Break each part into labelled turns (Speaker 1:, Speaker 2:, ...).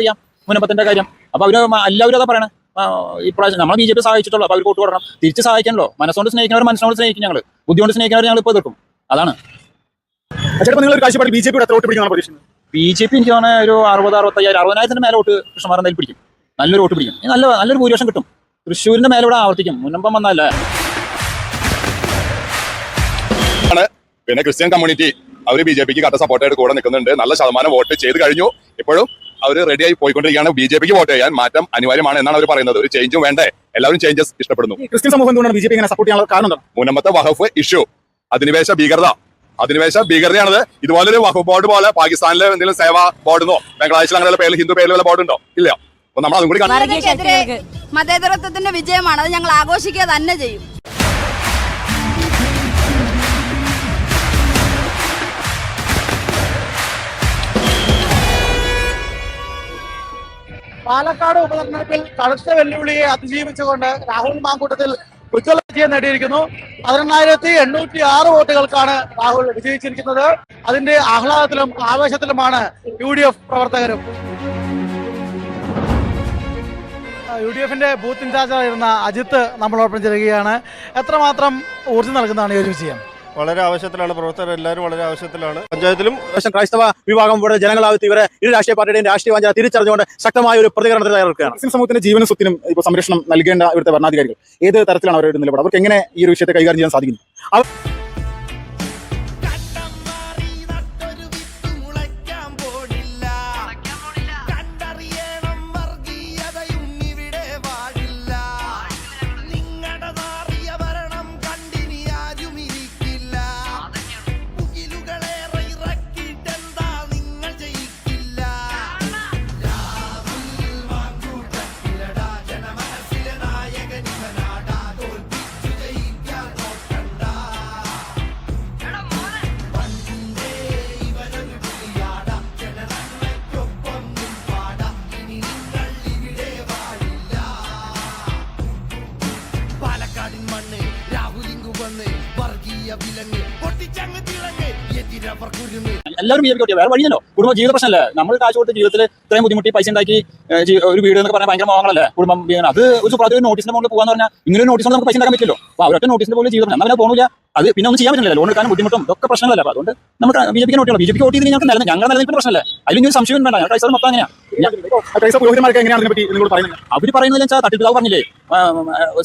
Speaker 1: അറിയാം മുനപ്പത്തിന്റെ കാര്യം. അപ്പൊ അവർ എല്ലാവരും അതാ പറയണേ. ഇപ്രാവശ്യം നമ്മൾ ബി ജെ പി സഹായിച്ചിട്ടുള്ളൂ. അപ്പൊ അവർ വോട്ട് കൊടുക്കണം. തിരിച്ച് സഹായിക്കണല്ലോ. മനസ്സുകൊണ്ട് സ്നേഹിക്കുന്നവർ മനസ്സുകൊണ്ട് സ്നേഹിക്കും ഞങ്ങൾ ബുദ്ധിയോണ്ട് സ്നേഹിക്കുന്നവർ ഞങ്ങൾ ഇപ്പോൾ എതിർക്കും. അതാണ്.
Speaker 2: ചിലപ്പോൾ നിങ്ങൾ ഒരു കാഴ്ചപ്പാട് ബി ജെ പിയുടെ എത്ര വോട്ട് പിടിക്കണം പ്രതീക്ഷിക്കുന്നത്?
Speaker 1: ബി ജെ പി എനിക്ക് പറഞ്ഞാൽ ഒരു അറുപത് അറുപത്തയ്യായിരം അറുപതിനായിരത്തിന് മേലെ വോട്ട് കൃഷ്ണമാർ നെൽ പിടിക്കും. നല്ലൊരു വോട്ട് പിടിക്കും. നല്ല നല്ലൊരു ഭൂരിപക്ഷം കിട്ടും. തൃശ്ശൂരിന്റെ മേലെ ഇവിടെ ആവർത്തിക്കും. മുന്നമ്പം വന്നല്ലേ
Speaker 3: പിന്നെ ക്രിസ്ത്യൻ കമ്മ്യൂണിറ്റി അവർ ബി ജെ പിക്ക് കട്ട സപ്പോർട്ടായിട്ട് കൂടെ നിൽക്കുന്നുണ്ട്. നല്ല ശതമാനം വോട്ട് ചെയ്ത് കഴിഞ്ഞു. ഇപ്പോഴും അവർ റെഡിയായി പോയിക്കൊണ്ടിരിക്കുകയാണ്. ബി ജെ പിക്ക് വോട്ട് ചെയ്യാൻ മാറ്റം അനിവാര്യമാണ് എന്നാണ് അവർ പറയുന്നത്. ഒരു ചേഞ്ചും വേണ്ടേ? എല്ലാവരും ചേഞ്ചസ് ഇഷ്ടപ്പെടുന്നു.
Speaker 2: ക്രിസ്ത്യൻ സമൂഹം എന്തുകൊണ്ടാണ് ബി ജെ പി ഇങ്ങനെ സപ്പോർട്ട് ചെയ്യാനുള്ള കാരണം
Speaker 3: മൂന്നാമത്തെ വഹഫ് ഇഷ്യൂ അധിനിവേശ ഭീകരത. അധിനിവേശ ഭീകരതയാണത്. ഇതുപോലൊരു വഖഫ് ബോർഡ് പോലെ പാകിസ്ഥാനിലെ എന്തെങ്കിലും സേവാ ബോർഡെന്നോ ബംഗ്ലാദേശിൽ അങ്ങനെ പേരിൽ ഹിന്ദു പേരിൽ വല്ല ബോർഡ് ഉണ്ടോ? ഇല്ല. അപ്പൊ നമ്മൾ അതും കൂടി
Speaker 4: മതേതരത്വത്തിന്റെ വിജയമാണ്. അത് ഞങ്ങൾ ആഘോഷിക്കുക തന്നെ ചെയ്യും.
Speaker 5: പാലക്കാട് ഉപതെരഞ്ഞെടുപ്പിൽ കടുത്ത വെല്ലുവിളിയെ അതിജീവിച്ചുകൊണ്ട് രാഹുൽ മാങ്കൂട്ടത്തിൽ ഉജ്ജ്വല വിജയം നേടിയിരിക്കുന്നു. പതിനെണ്ണായിരത്തി എണ്ണൂറ്റി ആറ് വോട്ടുകൾക്കാണ് രാഹുൽ വിജയിച്ചിരിക്കുന്നത്. അതിന്റെ ആഹ്ലാദത്തിലും ആവേശത്തിലുമാണ് യു ഡി എഫ് പ്രവർത്തകരും. യു ഡി എഫിന്റെ ബൂത്ത് ഇൻചാർജായിരുന്ന അജിത്ത് നമ്മളോടൊപ്പം ചേരുകയാണ്. എത്രമാത്രം ഊർജം നൽകുന്നതാണ് ഈ ഒരു വിജയം?
Speaker 6: വളരെ ആവശ്യത്തിലാണ്. പ്രവർത്തകർ എല്ലാവരും വളരെ ആവശ്യത്തിലാണ്. പഞ്ചായത്തിലും
Speaker 2: ക്രൈസ്തവ വിഭാഗം ഇവിടെ ജനങ്ങളാവത്തി ഇവരെ ഇരു രാഷ്ട്രീയ പാർട്ടിയുടെയും രാഷ്ട്രീയ വാഞ്ചന തിരിച്ചറിഞ്ഞുകൊണ്ട് ശക്തമായ ഒരു പ്രതികരണത്തിൽ തയ്യാറെടുക്കുകയാണ്. മുസ്ലിം സമൂഹത്തിന്റെ ജീവന സ്വത്തിനും ഇപ്പോൾ സംരക്ഷണം നൽകേണ്ട ഇവിടുത്തെ ഭരണാധികാരികൾ ഏത് തരത്തിലാണ് അവരുടെ നിലപാട്? അവർക്ക് എങ്ങനെ ഈ ഒരു വിഷയത്തെ കൈകാര്യം ചെയ്യാൻ സാധിക്കുന്നു?
Speaker 1: എല്ലാവരും ബി വേറെ വഴിയല്ലോ കുടുംബ ജീവിത പ്രശ്നമല്ലേ? നമ്മൾ കാശ് കൊടുത്ത് ജീവിതത്തിൽ ഇത്രയും ബുദ്ധിമുട്ടി പൈസ ഉണ്ടാക്കി ഒരു വീട് എന്നൊക്കെ പറഞ്ഞാൽ ഭയങ്കര മോഹങ്ങളല്ലേ? കുടുംബം അത് ഒരു ഒരു നോട്ടീസിന്റെ മുകളിൽ പോകാന്ന് പറഞ്ഞാൽ ഇങ്ങനെ നോട്ടീസ് നമുക്ക് പൈസ ഉണ്ടാക്കാൻ പറ്റില്ലോ അപ്പൊ അവരൊക്കെ നോട്ടീസിന്റെ പോലും ജീവിതം അങ്ങനെ പോകുന്നില്ല അത് പിന്നെ ഒന്നും ചെയ്യാൻ പറ്റില്ല ലോൺ എടുക്കാനും ബുദ്ധിമുട്ടും ഇതൊക്കെ പ്രശ്നങ്ങളല്ലേ. അതുകൊണ്ട് നമുക്ക് ബി ജെ പിക്ക് നോട്ടില്ല ബി ജെ ഞങ്ങൾക്ക് നിലനിൽക്കും. ഞങ്ങളുടെ നിലനിൽക്കുന്ന പ്രശ്നമല്ലേ? അതിൽ ഒരു സംശയം വേണ്ട. ഞങ്ങൾ പൈസ മൊത്തം അങ്ങനെയാ.
Speaker 2: പുരോഹിതന്മാർക്ക് എങ്ങനെയാണ് നിങ്ങളോട് പറയുന്നത്?
Speaker 1: അവർ പറയുന്നത് വെച്ചാൽ തട്ടിപ്പിതാവ് പറഞ്ഞില്ലേ?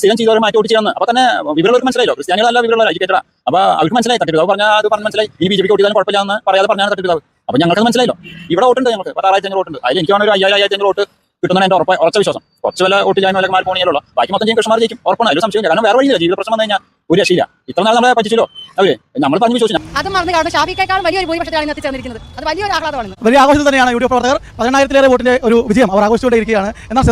Speaker 1: സ്ഥിരം ചെയ്തവരെ മാറ്റി ഓടിച്ചു അപ്പൊ തന്നെ വിവരമുള്ളവർക്ക് മനസ്സിലായല്ലോ. ക്രിസ്ത്യാനികളല്ല വിവരമുള്ള എഡ്യൂക്കേറ്റഡാ അപ്പൊ അവർക്ക് മനസ്സിലായി തട്ടിപ്പിതാവ് പറഞ്ഞാൽ അത് പറഞ്ഞ് മനസ്സിലായി. ഈ ബി ജെ പിക്ക് ഓടിച്ചാലും കുഴപ്പമില്ലാന്ന് പറയാതെ പറഞ്ഞാൽ തട്ടിപ്പിതാവ് അപ്പൊ ഞങ്ങൾക്ക് മനസ്സിലായല്ലോ. ഇവിടെ വോട്ടുണ്ട് ഞങ്ങൾക്ക്. പത്താറായിരത്തി അഞ്ഞൂറ് വോട്ടുണ്ട്. അതിൽ എനിക്ക് വേണം ഒരു അയ്യായിരം അയ്യായിരത്തി വോട്ട് കിട്ടുന്ന എന്റെ ഉറപ്പ് ഉറച്ച വിശ്വാസം. കുറച്ച് വില വോട്ട് ചെയ്യാൻ വില മാറി ബാക്കി മൊത്തം ഞാൻ കൃഷ്ണമാർ ജയിക്കും. ഉറപ്പാണ്. അതിൽ സംശയം കാരണം വേറെ വഴിയില്ല. ജീവിത പ്രശ്നം വന്നു കഴിഞ്ഞാൽ ഒരു രക്ഷയില്ല. ഇത്ര നാൾ നമ്മളെ പറ്റിച്ചല്ലോ. അവർ നമ്മൾ പറഞ്ഞു വിശ്വസിച്ചു.
Speaker 7: അത് മറന്നു കാരണം ഷാഫിക്കേക്കാൾ വലിയൊരു ഭൂരിപക്ഷത്തിലാണ് ഇന്ന് എത്തിച്ചേർന്നിരിക്കുന്നത് അത് വലിയൊരു ആഹ്ലാദമാണ്.
Speaker 5: വലിയ ആഘോഷത്തിൽ തന്നെയാണ് യു ഡി എഫ് പ്രവർത്തകർ. പതിനെണ്ണായിരത്തിലേറെ വോട്ടിന്റെ ഒരു വിജയം അവർ ആഘോഷിച്ചുകൊണ്ടിരിക്കുകയാണ് എന്നാൽ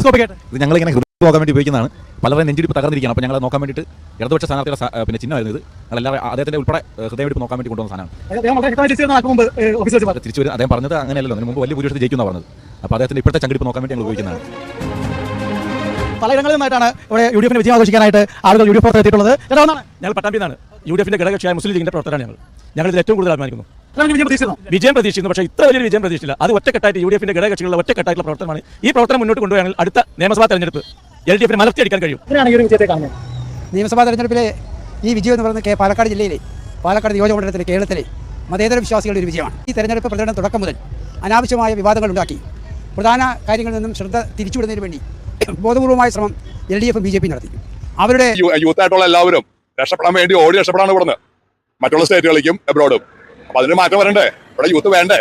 Speaker 8: ഇത് ഇങ്ങനെ പോകാൻ വേണ്ടി ഉപയോഗിക്കുന്നതാണ്. പലരുടെ നെഞ്ചിടിപ്പ് തകർന്നിരിക്കുകയാണ്. അപ്പോൾ ഞങ്ങൾ നോക്കാൻ വേണ്ടിയിട്ട് ഇടതുപക്ഷ സ്ഥാനാർത്ഥിയുടെ പിന്നെ ചിഹ്നമായിരുന്നു ഇത്. ഞങ്ങളെല്ലാവരും അദ്ദേഹത്തിന്റെ ഉൾപ്പെടെ ഹൃദയമെടുപ്പ് നോക്കാൻ വേണ്ടി കൊണ്ടുവന്ന സാധനമാണ്. തിരിച്ചു വരും അദ്ദേഹം പറഞ്ഞത് അങ്ങനെയല്ലോ അതിന് മുമ്പ് വലിയ ഭൂരിപക്ഷത്തിൽ ജയിക്കുന്ന പറഞ്ഞത്. അപ്പോൾ അദ്ദേഹത്തിന്റെ ഇപ്പോഴത്തെ ചങ്കിടിപ്പ് നോക്കാൻ വേണ്ടി ഞങ്ങൾ ഉപയോഗിക്കുന്നതാണ്.
Speaker 5: പലയിടങ്ങളിൽ നിന്നായിട്ടാണ് ഇവിടെ യു ഡി എഫിന്റെ വിജയം ആഘോഷിക്കാനായിട്ട് ആളുകൾ യു ഡി എഫ് എത്തിയിട്ടുള്ളത്
Speaker 9: ഞങ്ങൾ പട്ടാമ്പി നിന്നാണ്. യു ഡി എഫിന്റെ ഘടകകക്ഷിയായ മുസ്ലിം ലീഗിന്റെ പ്രവർത്തകരാണ് ഞങ്ങൾ. ഞങ്ങൾ ഇതിൽ ഏറ്റവും കൂടുതൽ അഭിമാനിക്കുന്നു.
Speaker 5: വിജയം പ്രതീക്ഷിക്കുന്നു.
Speaker 9: പക്ഷേ ഇത്ര വലിയ വിജയം പ്രതീക്ഷിച്ചില്ല. അത് ഒറ്റക്കെട്ടായിട്ട് യു ഡി എഫിന്റെ ഘടകകക്ഷികളുടെ ഒറ്റക്കെട്ടായിട്ടുള്ള പ്രവർത്തനമാണ്. ഈ പ്രവർത്തനം മുന്നോട്ട് കൊണ്ടുപോയാൽ അടുത്ത നിയമസഭാ തെരഞ്ഞെടുപ്പ് എൽ ഡി എഫിനെ മലർത്തിയെടുക്കാൻ കഴിയും
Speaker 5: ഒരു വിജയത്തെ കാണുന്നത്.
Speaker 7: നിയമസഭാ തെരഞ്ഞെടുപ്പിലെ ഈ വിജയം എന്ന് പറയുന്നത് പാലക്കാട് ജില്ലയിലെ പാലക്കാട് നിയോജകമണ്ഡലത്തിലെ കേരളത്തിലെ മതേതര വിശ്വാസികളുടെ ഒരു വിജയമാണ്. ഈ തെരഞ്ഞെടുപ്പ് പ്രചരണം തുടക്കം മുതൽ അനാവശ്യമായ വിവാദങ്ങൾ ഉണ്ടാക്കി. പ്രധാന കാര്യങ്ങളിൽ നിന്നും ശ്രദ്ധ തിരിച്ചുവിടുന്നതിന് വേണ്ടി ബോധപൂർവമായ ശ്രമം L D F B J P നടത്തി. അവരുടെ
Speaker 3: യൂത്തായിട്ടുള്ള എല്ലാവരും രക്ഷപ്പെടാൻ വേണ്ടി ഓടി രക്ഷപ്പെടാണ് ഇവിടുന്ന്. മറ്റുള്ള സ്റ്റേറ്റുകളിലേക്കും എബ്രോഡും അപ്പൊ അതിന് മാറ്റം വരണ്ടേ? ഇവിടെ യൂത്ത് വേണ്ടേ?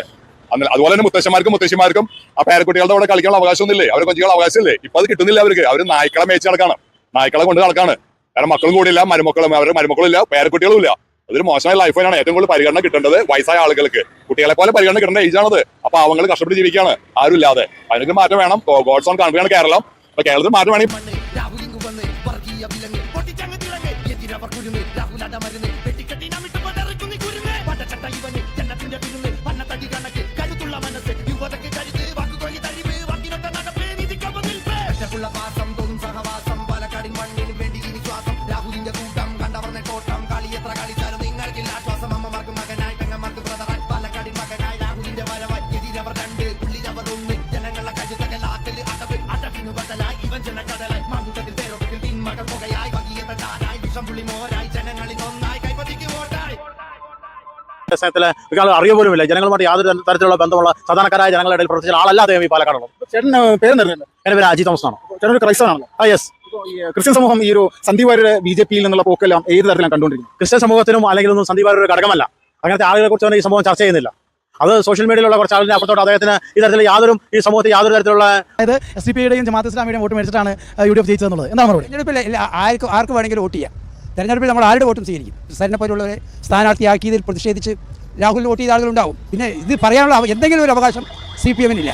Speaker 3: അന്ന് അതുപോലെ തന്നെ മുത്തശ്ശന്മാർക്കും മുത്തശ്ശിമാർക്കും ആ പേരക്കുട്ടികളുടെ അവിടെ കളിക്കാനുള്ള അവകാശമൊന്നുമില്ലേ അവർ കൊഞ്ചികളുടെ അവകാശമില്ലേ? ഇപ്പൊ അത് കിട്ടുന്നില്ല അവർക്ക്. അവർ നായ്ക്കളെ മേച്ച് നടക്കാണ്. നായ്ക്കളെ കൊണ്ട് നടക്കാണ്. കാരണം മക്കളും കൂടിയില്ല മരുമക്കളും അവരുടെ മരുമക്കളും ഇല്ല പേരക്കുട്ടികളും ഇല്ല അതൊരു മോശമായ ലൈഫ് തന്നെയാണ് ഏറ്റവും കൂടുതൽ പരിഗണന കിട്ടേണ്ടത് വയസ്സായ ആളുകൾക്ക്. കുട്ടികളെ പോലെ പരിഗണന കിട്ടേണ്ട ഏജാണത് അപ്പൊ അവങ്ങൾ കഷ്ടപ്പെട്ട് ജീവിക്കുകയാണ്. ആരും ഇല്ലാതെ. അതിനൊക്കെ മാറ്റം വേണം. ഗോഡ്സ് ഓൺ കൺട്രിയാണ് കേരളം. അപ്പൊ കേരളത്തിൽ മാറ്റം വേണമെങ്കിൽ
Speaker 10: കുരുന്ന് രാഹുലട മരുന്ന്
Speaker 2: സമയത്തിലെ ഒരാൾ അറിയ പോലുമില്ല. ജനങ്ങളുമായിട്ട് യാതൊരു തര- തരത്തിലുള്ള ബന്ധമുള്ള സാധാരണക്കാരായ ജനങ്ങളുടെ ഇടയിൽ പ്രവർത്തിച്ച ആളല്ല അദ്ദേഹം ഈ പാലക്കാടുള്ളത്. ചേട്ടൻ പേര് നിർണയം എന്റെ പേര് അജിത് തോമസ് ആണ് ചേട്ടൻ ഒരു ക്രൈസ്തവനാണ്. ആ യെസ് ക്രിസ്ത്യൻ സമൂഹം ഈ ഒരു സന്ദീപ് വാര്യരുടെ ബി ജെ പിയിൽ നിന്നുള്ള പോക്കെല്ലാം ഏത് തരത്തിലാണ് കണ്ടുകൊണ്ടിരിക്കുന്നത്? ക്രിസ്ത്യൻ സമൂഹത്തിനും അല്ലെങ്കിൽ ഒന്നും സന്ദീപ് വാര്യരുടെ ഘടകമല്ല. അങ്ങനത്തെ ആളുകളെ കുറിച്ച് ഈ സംഭവം ചർച്ച ചെയ്യുന്നില്ല. അത് സോഷ്യൽ മീഡിയയിലുള്ള കുറച്ച് ആളിനെ അപ്പുറത്തോട്ട് അദ്ദേഹത്തിന് ഈ തരത്തിൽ യാതൊരു ഈ സമൂഹത്തിൽ യാതൊരു തരത്തിലുള്ള
Speaker 5: അതായത് എസ് ഡി പിയുടെയും ജമാഅത്ത് ഇസ്ലാമിയുടെയും വോട്ട് മേടിച്ചിട്ടാണ് യു ഡി എഫ് ജയിച്ചതെന്നുള്ളത്. എന്താണ് മറുപടി?
Speaker 7: ആർക്ക് ആർക്ക് വേണമെങ്കിലും വോട്ട് ചെയ്യാം. തെരഞ്ഞെടുപ്പിൽ നമ്മൾ ആരുടെ വോട്ടും സ്വീകരിക്കും? സരിനെ പോലുള്ളവരെ സ്ഥാനാർത്ഥിയാക്കിയതിൽ പ്രതിഷേധിച്ച് രാഹുലിന് വോട്ട് ചെയ്ത ആളുകളുണ്ടാവും. പിന്നെ ഇത് പറയാനുള്ള എന്തെങ്കിലും ഒരു അവകാശം സി പി എമ്മിനില്ല.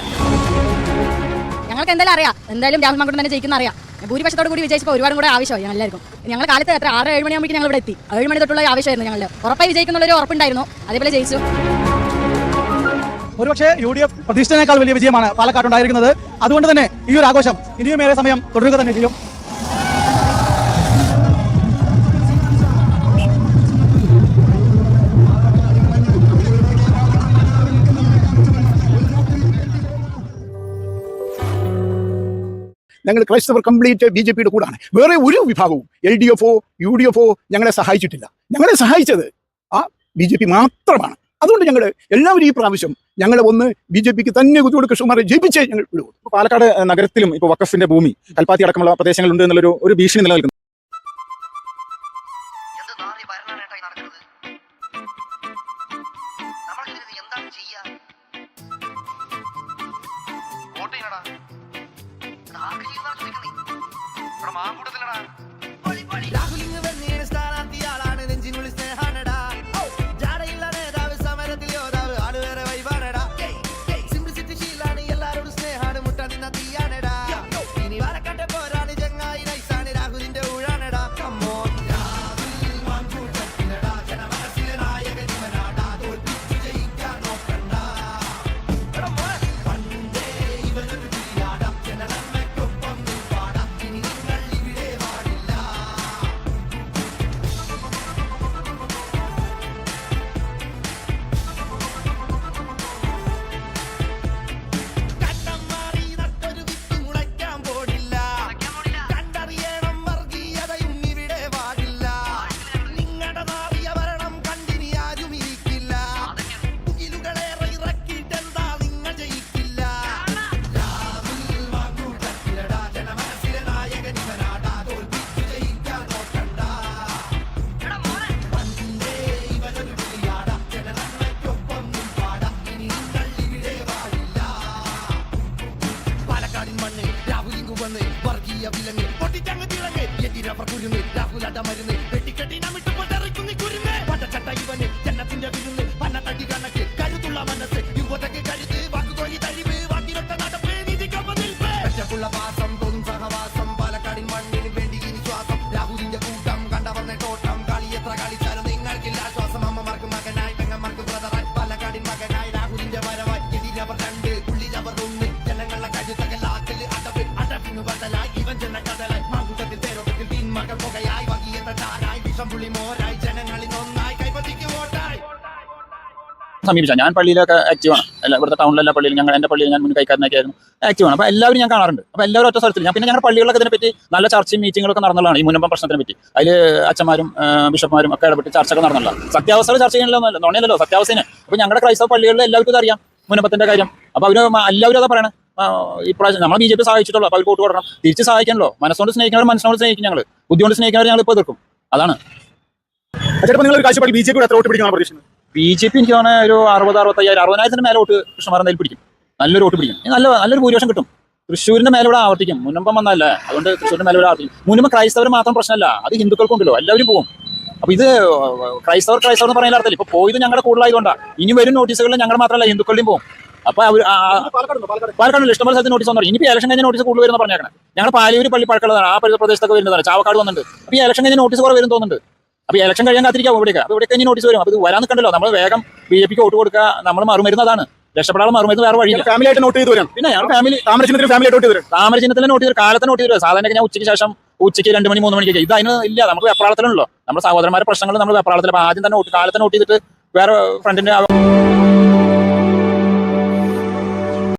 Speaker 4: ഞങ്ങൾക്ക് എന്തായാലും അറിയാം. എന്തായാലും രാഹുൽ മാങ്കുട്ടൻ തന്നെ ജയിക്കുന്ന അറിയാം. ഭൂരിപക്ഷത്തോട് കൂടി വിജയിച്ചപ്പോൾ ഒരുപാട് കൂടെ ആവശ്യമായി ഞങ്ങൾ എല്ലാവർക്കും. ഞങ്ങൾ കാലത്ത് എത്ര? ആറ് ഏഴ് മണിയാകുമ്പോൾ ഞങ്ങൾ ഇവിടെ എത്തി. ഏഴ് മണി തൊട്ടുള്ള ആവശ്യമായിരുന്നു ഞങ്ങൾ ഉറപ്പായി വിജയിക്കുന്നുള്ളൊരു ഉറപ്പുണ്ടായിരുന്നു. അതേപോലെ ജയിച്ചു.
Speaker 5: ഒരുപക്ഷെ യു ഡി എഫ് പ്രതീക്ഷിച്ചതിനേക്കാൾ വലിയ വിജയമാണ് പാലക്കാട് ഉണ്ടായിരിക്കുന്നത് അതുകൊണ്ട് തന്നെ ഈ ഒരു ആഘോഷം ഇനിയും ഏറെ സമയം തുടരുക തന്നെ ചെയ്യും.
Speaker 11: ഞങ്ങൾ ക്രൈസ്തവർ കംപ്ലീറ്റ് ബി ജെ പിയുടെ കൂടാണ്. വേറെ ഒരു വിഭാഗവും എൽ ഡി എഫോ യു ഡി എഫോ ഞങ്ങളെ സഹായിച്ചിട്ടില്ല. ഞങ്ങളെ സഹായിച്ചത് ആ ബി ജെ പി മാത്രമാണ്. അതുകൊണ്ട് ഞങ്ങൾ എല്ലാവരും ഈ പ്രാവശ്യം ഞങ്ങൾ ഒന്ന് ബി ജെ പിക്ക് തന്നെ കുത്തിയോട് കൃഷ്ണകുമാരെ ജയിപ്പിച്ചേ ഞങ്ങൾ
Speaker 2: പാലക്കാട് നഗരത്തിലും ഇപ്പോൾ വക്കഫിന്റെ ഭൂമി കൽപ്പാത്തി അടക്കമുള്ള പ്രദേശങ്ങളുണ്ട് എന്നുള്ളൊരു ഒരു ഭീഷണി നിലനിൽക്കുന്നു.
Speaker 10: everybody. രാഹുലട മരുന്ന് വെട്ടിക്കെട്ടി നമിട്ട്
Speaker 1: സമീപിച്ച. ഞാൻ പള്ളിയിലൊക്കെ ആക്റ്റീവാണ് അല്ല ഇവിടുത്തെ ടൗണിലെല്ലാ പള്ളിയിൽ ഞങ്ങൾ എന്റെ പള്ളിയിൽ ഞാൻ മുൻ കൈക്കാരനൊക്കെ ആയിരുന്നു. ആക്റ്റീവാണ് അപ്പോൾ എല്ലാവരും ഞാൻ കാണാറുണ്ട്. അപ്പോൾ എല്ലാവരും ഒറ്റ സ്ഥലത്തിൽ ഞാൻ പിന്നെ ഞങ്ങളുടെ പള്ളികളൊക്കെ ഇതിനെപ്പറ്റി നല്ല ചർച്ചയും മീറ്റിങ്ങുകളൊക്കെ നടന്നുള്ളതാണ് ഈ മുനമ്പം പ്രശ്നത്തിനെ പറ്റി. അതിൽ അച്ഛന്മാരും ബിഷപ്പുമാരും ഒക്കെ ഇടപെട്ട് ചർച്ചകൾ നടന്നുള്ള സത്യാവസ്ഥകൾ ചർച്ച ചെയ്യണമല്ലോ നുണയല്ലോ സത്യാവസ്ഥയെ അപ്പോൾ ഞങ്ങളുടെ ക്രൈസ്തവ പള്ളികളിൽ എല്ലാവർക്കും അറിയാം മുനമ്പത്തിന്റെ കാര്യം. അപ്പോൾ അവർ എല്ലാവരും അതാ പറയണേ. ഇപ്രാവശ്യം നമ്മൾ ബി ജെ പി സഹായിച്ചിട്ടുള്ളൂ. അപ്പോൾ വോട്ട് കൊടുക്കണം. തിരിച്ച് സഹായിക്കണല്ലോ. മനസ്സുകൊണ്ട് സ്നേഹിക്കുന്നവർ മനസ്സിനോട് സ്നേഹിക്കും ഞങ്ങൾ ബുദ്ധി കൊണ്ട് സ്നേഹിക്കുന്നവർ ഞങ്ങൾ ഇപ്പോൾ എതിർക്കും. അതാണ്.
Speaker 2: ചിലപ്പോൾ നിങ്ങൾ കാഴ്ചപ്പാട് ബി ജെ പി എത്ര വോട്ട് പിടിക്കണം പ്രതീക്ഷിക്കുന്നത്?
Speaker 1: ബി ജെ പി എനിക്ക് തോന്നുന്ന ഒരു അറുപത് അറുപത്തയ്യായിരം അറുപതിനായിരത്തിന് മേലെ വോട്ട് കൃഷ്ണമാരൻ പിടിക്കും. നല്ലൊരു വോട്ട് പിടിക്കും. നല്ല നല്ലൊരു ഭൂരിപക്ഷം കിട്ടും. തൃശ്ശൂരിന്റെ മേലൂടെ ആവർത്തിക്കും. മുന്നമ്പം വന്നല്ല അതുകൊണ്ട് തൃശ്ശൂരിന്റെ മേലെ ഇവിടെ ആവർത്തിക്കും. മുനമ്പ് ക്രൈസ്തവർ മാത്രം പ്രശ്നമല്ല. അത് ഹിന്ദുക്കൾക്കുണ്ടല്ലോ എല്ലാവരും പോകും. അപ്പൊ ഇത് ക്രൈസ്തവർ ക്രൈസ്തവർ എന്ന് പറയുന്ന അർത്ഥത്തിൽ ഇപ്പൊ പോയത് ഞങ്ങളുടെ കൂടുതലായതുകൊണ്ടാണ് ഇനി വരും നോട്ടീസുകളിൽ ഞങ്ങൾ മാത്രമല്ല ഹിന്ദുക്കളുടെയും പോകും. അപ്പൊ അവർ പാലക്കാട്. ഇഷ്ടംപോലെ സ്ഥലത്ത് നോട്ടീസ് വന്നു ഇനി ഇലക്ഷൻ കഴിഞ്ഞ നോട്ടീസ് കൂടുതൽ വരുന്ന പറഞ്ഞേക്കണം. ഞങ്ങൾ പാലൂര് പള്ളി പഴക്കുള്ളതാണ് ആ പ്രദേശത്തൊക്കെ വരുന്നതാണ്. ചാവക്കാട് വന്നിട്ടുണ്ട്. അപ്പൊ ഈ ഇലക്ഷൻ കഴിഞ്ഞ നോട്ടീസ് കുറവ് വരും തോന്നുന്നുണ്ട്. അപ്പൊ ഈ ഇലക്ഷൻ കഴിയാൻ കാത്തിരിക്കാം ഇവിടേക്ക്. അപ്പൊ ഇവിടെയൊക്കെ ഇനി നോട്ടീസ് വരും. അപ്പൊ ഇത് വരാൻ നിൽക്കണ്ടല്ലോ. നമ്മൾ വേഗം ബി ജെ പിക്ക് വോട്ട് കൊടുക്കുക. നമ്മൾ മറുമരുന്നതാണ്. രക്ഷപ്പെടാതെ മറുമരുന്ന് വേറെ വഴിയില്ല.
Speaker 2: ഫാമിലിയായിട്ട് നോട്ട് ചെയ്ത് വരും.
Speaker 1: പിന്നെ ഞാൻ ഫാമിലി
Speaker 2: താമരചിഹ്നത്തിന് ഫാമിലി ആയിട്ട് നോട്ട് ചെയ്ത് വരും.
Speaker 1: താമരചിഹ്നത്തിലെ നോട്ട് ചെയ്ത് കാലത്തെ നോട്ട് ചെയ്ത് സാധാരണ ഞാൻ ഉച്ചയ്ക്ക് ശേഷം ഉച്ചയ്ക്ക് രണ്ട് മണി മൂന്ന് മണിക്ക് ഇത് അതിന് ഇല്ല. നമുക്ക് വെപ്രാളത്തിലുണ്ടല്ലോ. നമ്മുടെ സഹോദരന്മാരുടെ പ്രശ്നങ്ങൾ നമ്മൾ വെപ്രാളത്തിൽ ആദ്യം തന്നെ കാലത്തെ നോട്ട് ചെയ്തിട്ട് വേറെ ഫ്രണ്ടിന്റെ